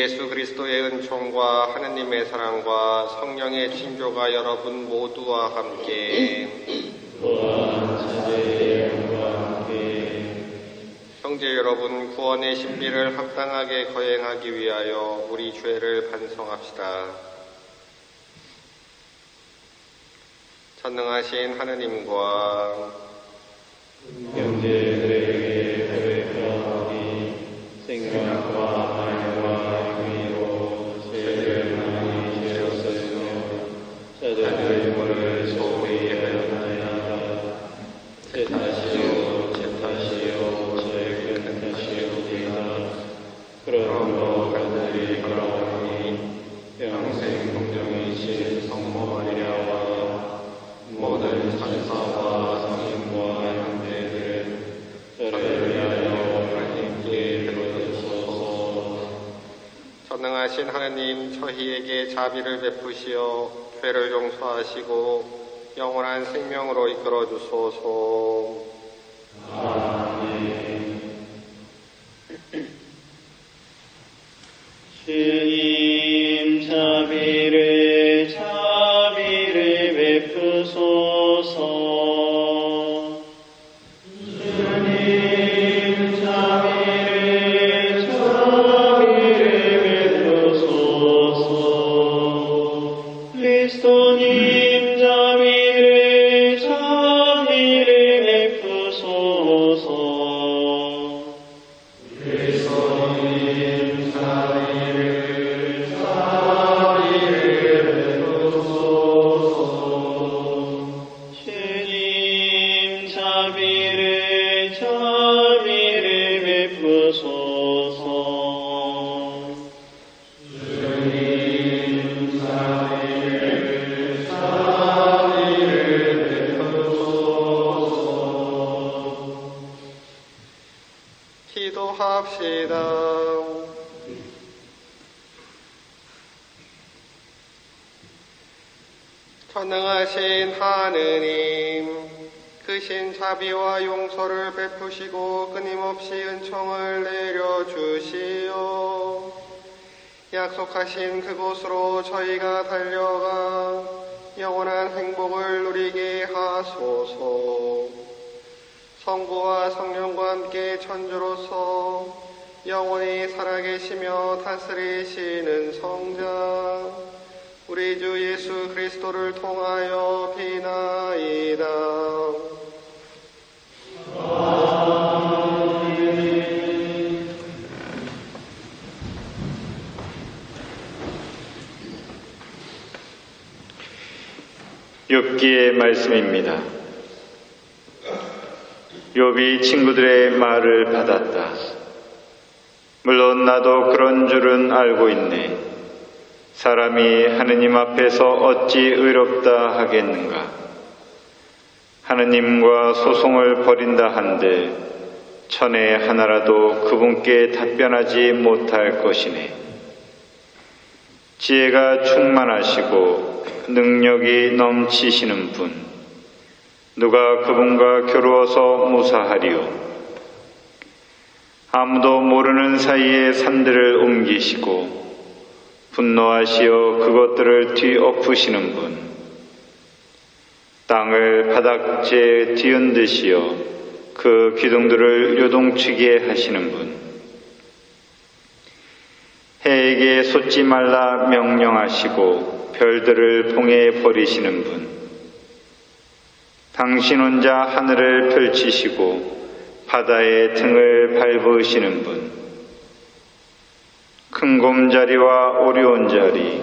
예수 그리스도의 은총과 하느님의 사랑과 성령의 친조가 여러분 모두와 함께 형제 여러분 구원의 신비를 합당하게 거행하기 위하여 우리 죄를 반성합시다. 전능하신 하느님과 형제 자비를 베푸시어 죄를 용서하시고 영원한 생명으로 이끌어 주소서. 내려주시오. 약속하신 그곳으로 저희가 달려가 영원한 행복을 누리게 하소서. 성부와 성령과 함께 천주로서 영원히 살아계시며 다스리시는 성자 우리 주 예수 그리스도를 통하여 비나이다. 욥기의 말씀입니다. 욥이 친구들의 말을 받았다. 물론 나도 그런 줄은 알고 있네. 사람이 하느님 앞에서 어찌 의롭다 하겠는가? 하느님과 소송을 벌인다 한들 천에 하나라도 그분께 답변하지 못할 것이네. 지혜가 충만하시고 능력이 넘치시는 분, 누가 그분과 겨루어서 무사하리요? 아무도 모르는 사이에 산들을 옮기시고 분노하시어 그것들을 뒤엎으시는 분, 땅을 바닥재 뒤흔드시어 그 기둥들을 요동치게 하시는 분, 해에게 솟지 말라 명령하시고 별들을 봉해 버리시는 분, 당신 혼자 하늘을 펼치시고 바다의 등을 밟으시는 분, 큰 곰자리와 오리온 자리,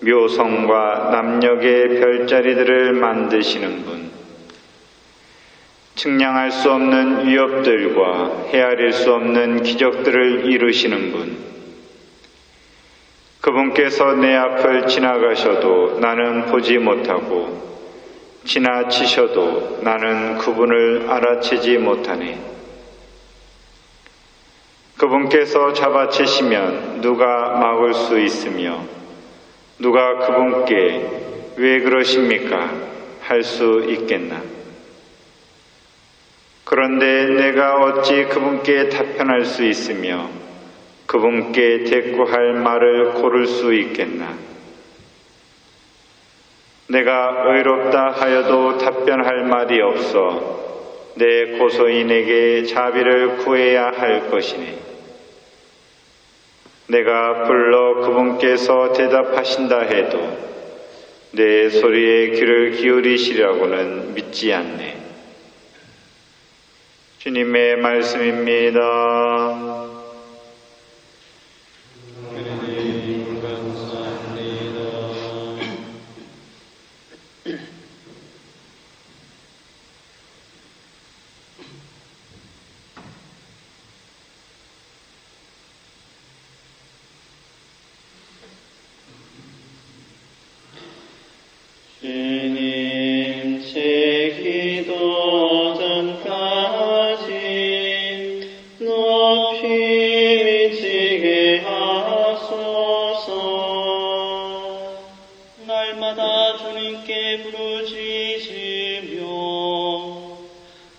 묘성과 남녘의 별자리들을 만드시는 분, 측량할 수 없는 위협들과 헤아릴 수 없는 기적들을 이루시는 분, 그분께서 내 앞을 지나가셔도 나는 보지 못하고 지나치셔도 나는 그분을 알아채지 못하네. 그분께서 잡아채시면 누가 막을 수 있으며 누가 그분께 왜 그러십니까? 할 수 있겠나? 그런데 내가 어찌 그분께 답변할 수 있으며 그분께 대꾸할 말을 고를 수 있겠나? 내가 의롭다 하여도 답변할 말이 없어 내 고소인에게 자비를 구해야 할 것이니 내가 불러 그분께서 대답하신다 해도 내 소리에 귀를 기울이시라고는 믿지 않네. 주님의 말씀입니다. 미치게 하소서. 날마다 주님께 부르짖으며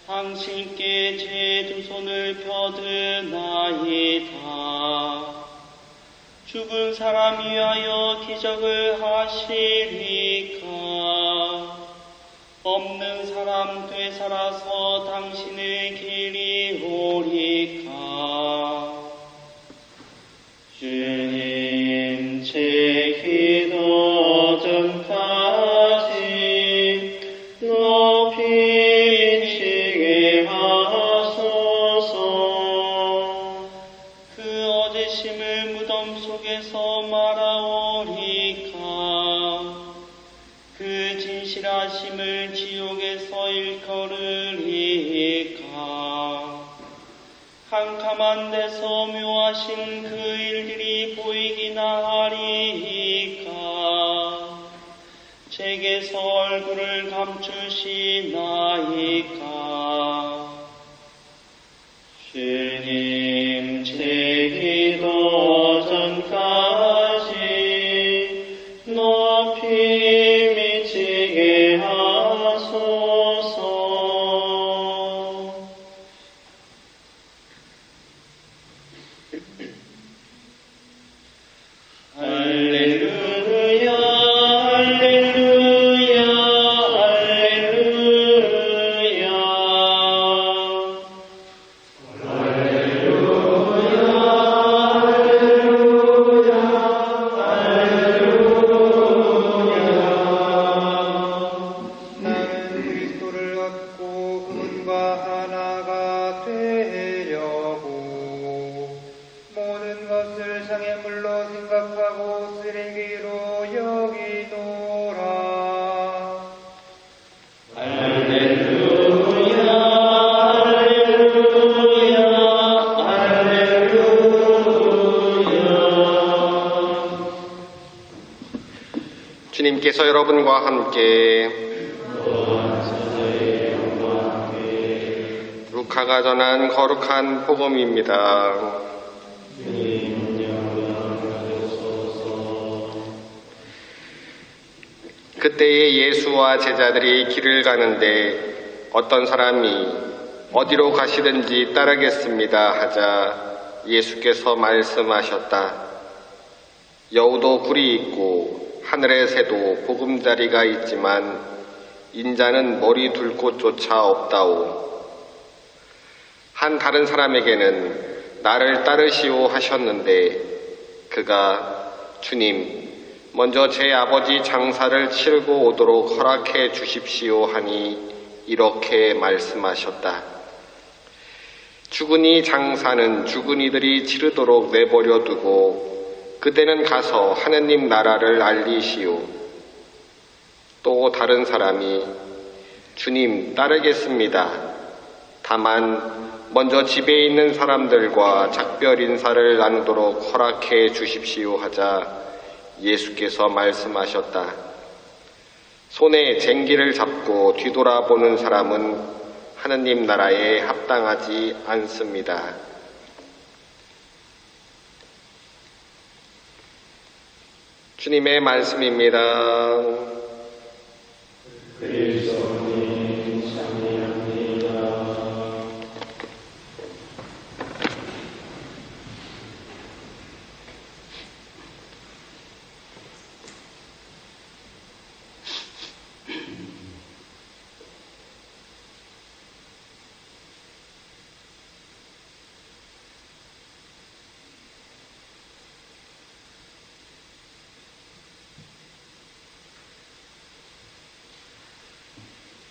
당신께 제 두 손을 펴드나이다. 죽은 사람 위하여 기적을 하시리까? 없는 사람 되살아서 당신을 기리 그 진실하심을 지옥에서 일컬으리까 캄캄한 데서 묘하신 그 일들이 보이기나 하리까 제게서 얼굴을 감추시나이까 주님 제 기도 여러분과 함께 루카가 전한 거룩한 복음입니다. 그때에 예수와 제자들이 길을 가는데 어떤 사람이 어디로 가시든지 따르겠습니다 하자 예수께서 말씀하셨다. 여우도 굴이 있고 하늘의 새도 보금자리가 있지만 인자는 머리 둘 곳조차 없다오. 한 다른 사람에게는 나를 따르시오 하셨는데 그가 주님 먼저 제 아버지 장사를 치르고 오도록 허락해 주십시오 하니 이렇게 말씀하셨다. 죽은이 장사는 죽은 이들이 치르도록 내버려 두고 그대는 가서 하느님 나라를 알리시오. 또 다른 사람이 주님 따르겠습니다. 다만 먼저 집에 있는 사람들과 작별 인사를 나누도록 허락해 주십시오 하자 예수께서 말씀하셨다. 손에 쟁기를 잡고 뒤돌아보는 사람은 하느님 나라에 합당하지 않습니다. 주님의 말씀입니다.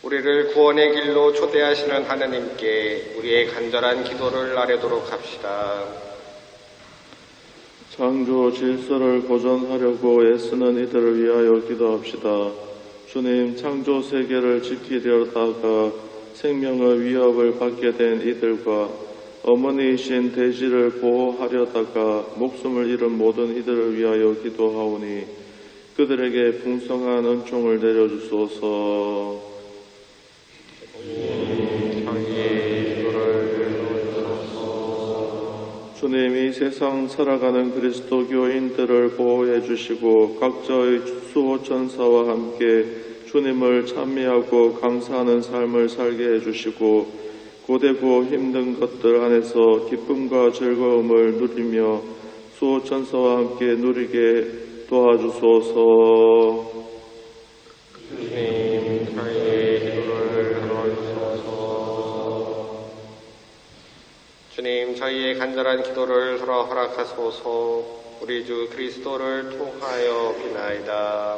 우리를 구원의 길로 초대하시는 하나님께 우리의 간절한 기도를 아뢰도록 합시다. 창조 질서를 보존하려고 애쓰는 이들을 위하여 기도합시다. 주님, 창조 세계를 지키려다가 생명의 위협을 받게 된 이들과 어머니이신 대지를 보호하려다가 목숨을 잃은 모든 이들을 위하여 기도하오니 그들에게 풍성한 은총을 내려주소서. 저희의 기도를 주님 이 세상 살아가는 그리스도 교인들을 보호해 주시고 각자의 수호 천사와 함께 주님을 찬미하고 감사하는 삶을 살게 해 주시고 고되고 힘든 것들 안에서 기쁨과 즐거움을 누리며 수호 천사와 함께 누리게 도와주소서. 주님, 저희의 간절한 기도를 들어 허락하소서. 우리 주 그리스도를 통하여 비나이다.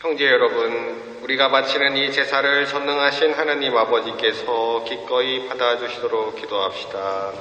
형제 여러분, 우리가 바치는 이 제사를 전능하신 하나님 아버지께서 기꺼이 받아주시도록 기도합시다.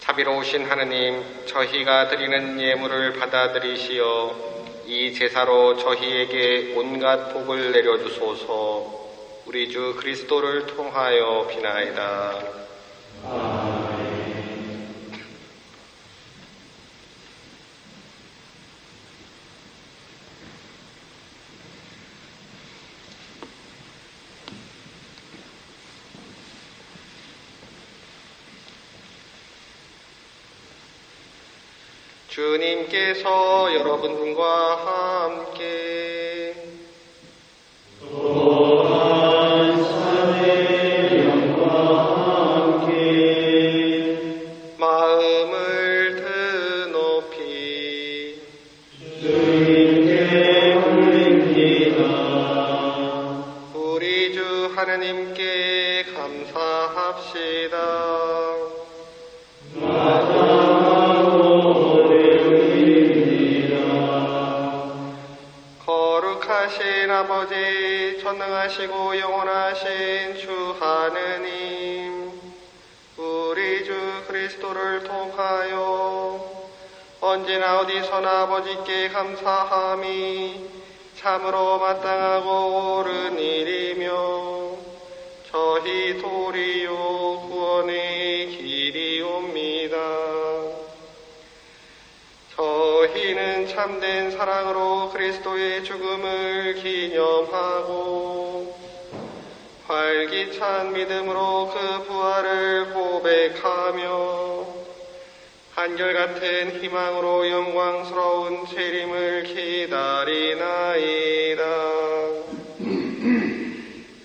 자비로우신 하나님, 저희가 드리는 예물을 받아들이시어 이 제사로 저희에게 온갖 복을 내려주소서 우리 주 그리스도를 통하여 비나이다. 주님께서 여러분과 함께 언제나 어디서나 아버지께 감사함이 참으로 마땅하고 옳은 일이며 저희 도리요 구원의 길이옵니다. 저희는 참된 사랑으로 그리스도의 죽음을 기념하고 활기찬 믿음으로 그 부활을 고백하며 한결같은 희망으로 영광스러운 재림을 기다리나이다.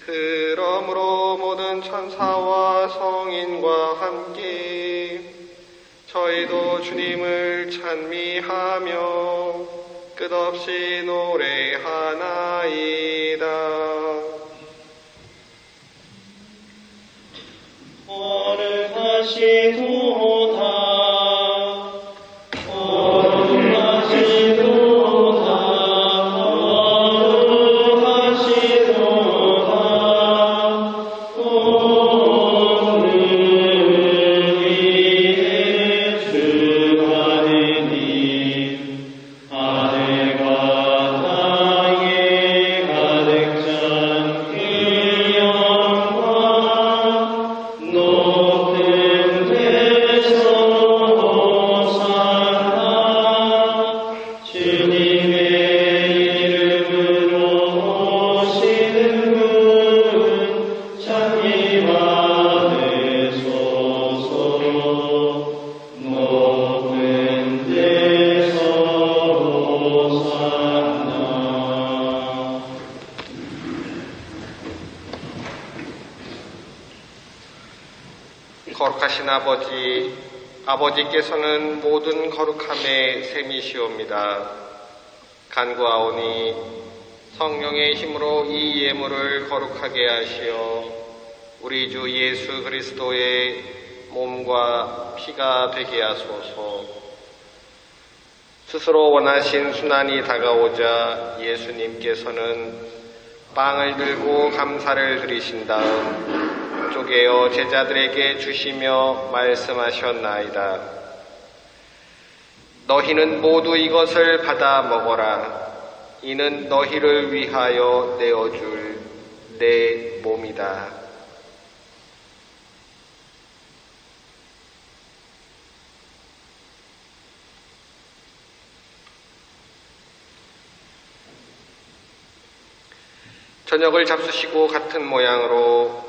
그러므로 모든 천사와 성인과 함께 저희도 주님을 찬미하며 끝없이 노래하나이다. 거룩하시 거룩하신 아버지, 아버지께서는 모든 거룩함의 셈이시옵니다. 간구하오니 성령의 힘으로 이 예물을 거룩하게 하시어 우리 주 예수 그리스도의 몸과 피가 되게 하소서. 스스로 원하신 순환이 다가오자 예수님께서는 빵을 들고 감사를 드리신 다음 쪼개어 제자들에게 주시며 말씀하셨나이다. 너희는 모두 이것을 받아 먹어라. 이는 너희를 위하여 내어줄 내 몸이다. 저녁을 잡수시고 같은 모양으로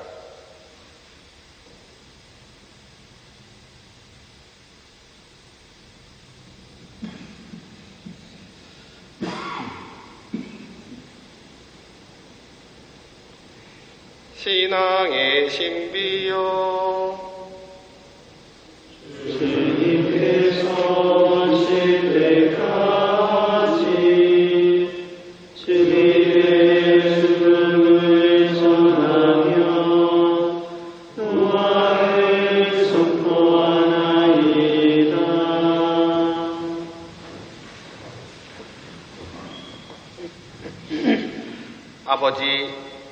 신앙의 신비여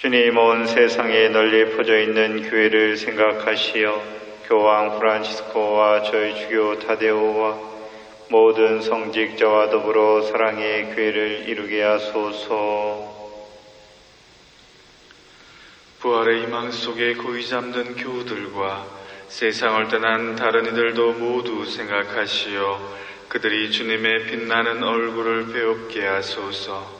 주님 온 세상에 널리 퍼져 있는 교회를 생각하시어 교황 프란치스코와 저희 주교 타데오와 모든 성직자와 더불어 사랑의 교회를 이루게 하소서. 부활의 희망 속에 고이 잠든 교우들과 세상을 떠난 다른 이들도 모두 생각하시어 그들이 주님의 빛나는 얼굴을 배웁게 하소서.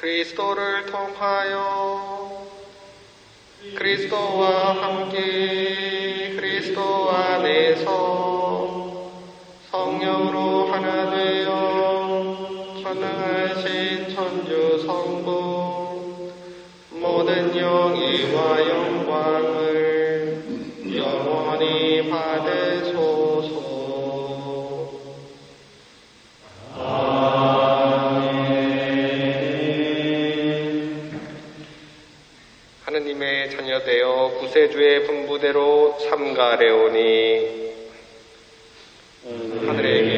그리스도를 통하여 그리스도와 함께 그리스도 안에서 성령으로 하나 되어 전능하신 천주 성부 모든 영예와 영광 구세주의 분부대로 삼가래오니. 하늘에 계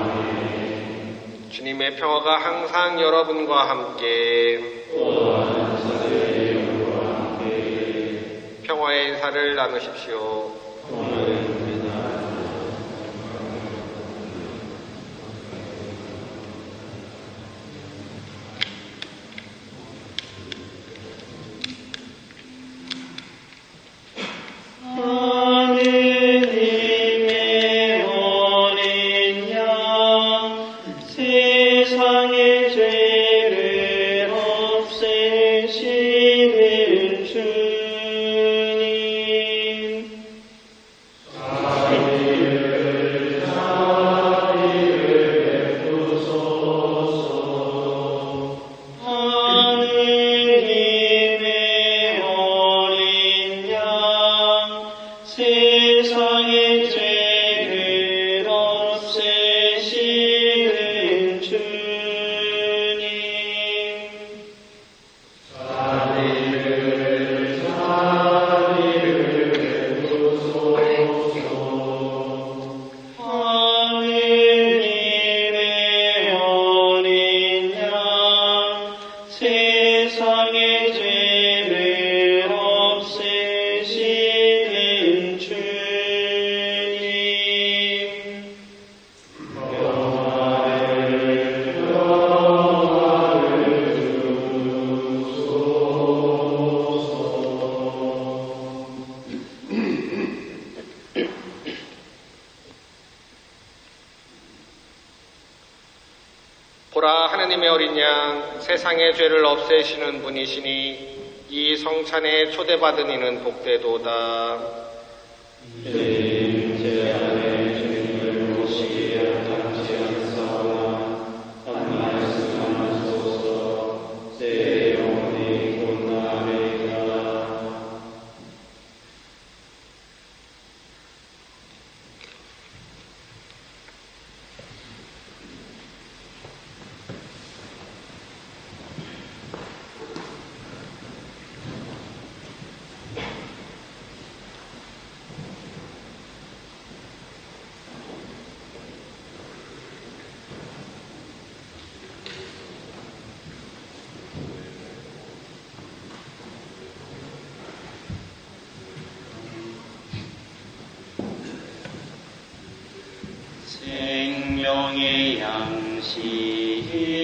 주님의 평화가 항상 여러분과 함께 평화의 인사를 나누십시오. 보라 하느님의 어린 양 세상의 죄를 없애시는 분이시니 이 성찬에 초대받은 이는 복되도다. 생 양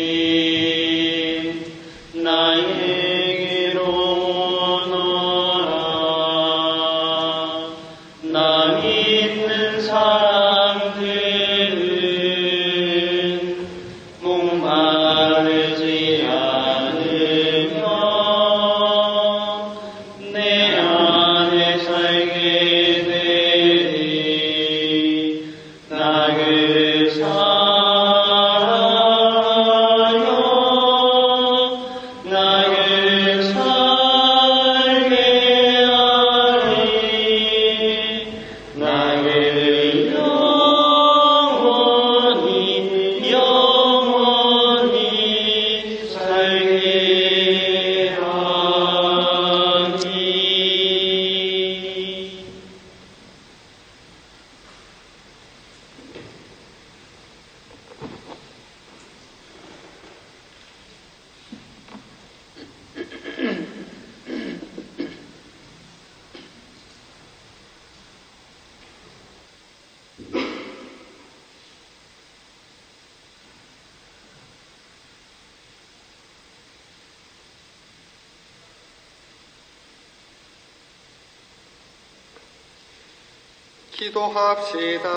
기도합시다.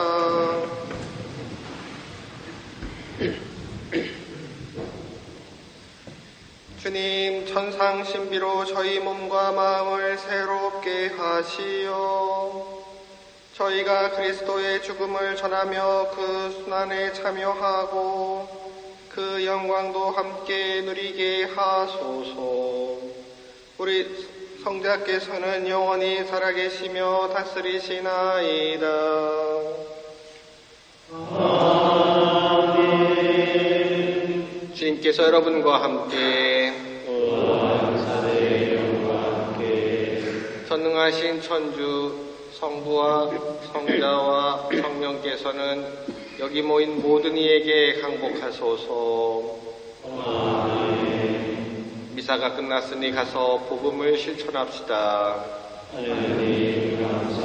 주님, 천상 신비로 저희 몸과 마음을 새롭게 하시어 저희가 그리스도의 죽음을 전하며 그 순환에 참여하고 그 영광도 함께 누리게 하소서. 우리 성자께서는 영원히 살아계시며 다스리시나이다. 주님께서 여러분과 함께 전능하신 천주 성부와 성자와 성령께서는 여기 모인 모든 이에게 항복하소서. 미사가 끝났으니 가서 복음을 실천합시다. 하나님